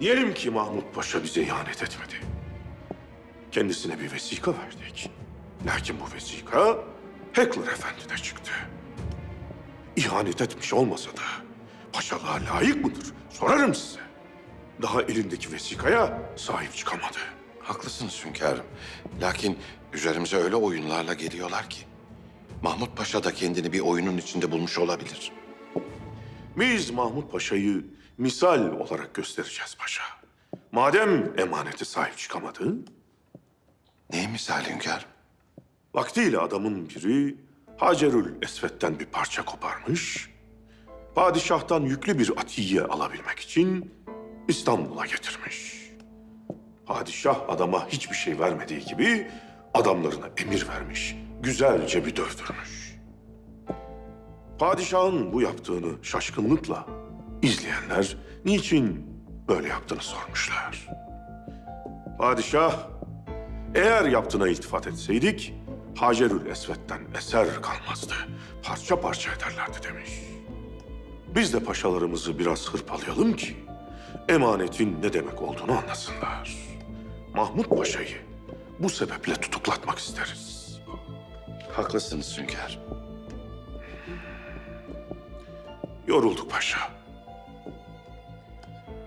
Diyelim ki Mahmut Paşa bize ihanet etmedi. Kendisine bir vesika verdik. Lakin bu vesika Heckler Efendi'de çıktı. İhanet etmiş olmasa da paşalığa layık mıdır? Sorarım size. Daha elindeki vesikaya sahip çıkamadı. Haklısınız hünkârım. Lakin üzerimize öyle oyunlarla geliyorlar ki... Mahmut Paşa da kendini bir oyunun içinde bulmuş olabilir. Biz Mahmut Paşa'yı misal olarak göstereceğiz paşa. Madem emanete sahip çıkamadı, Neyi misal hünkârım? vaktiyle adamın biri Hacerül Esved'den bir parça koparmış, padişahtan yüklü bir atiye alabilmek için İstanbul'a getirmiş. Padişah adama hiçbir şey vermediği gibi adamlarına emir vermiş, güzelce bir dövdürmüş. Padişahın bu yaptığını şaşkınlıkla izleyenler niçin böyle yaptığını sormuşlar. Padişah, eğer yaptığına iltifat etseydik, Hacerül Esved'den eser kalmazdı. Parça parça ederlerdi demiş. Biz de paşalarımızı biraz hırpalayalım ki emanetin ne demek olduğunu anlasınlar. Mahmut Paşa'yı bu sebeple tutuklatmak isteriz. Haklısınız hünkârım. Yorulduk paşa.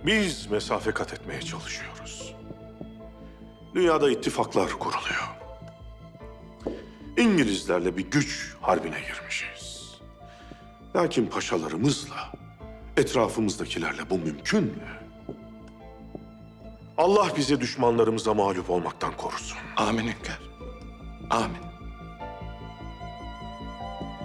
Biz mesafe kat etmeye çalışıyoruz. Dünyada ittifaklar kuruluyor. İngilizlerle bir güç harbine girmişiz. Lakin paşalarımızla, etrafımızdakilerle bu mümkün mü? Allah bizi düşmanlarımıza mağlup olmaktan korusun. Amin hünkârım. Amin.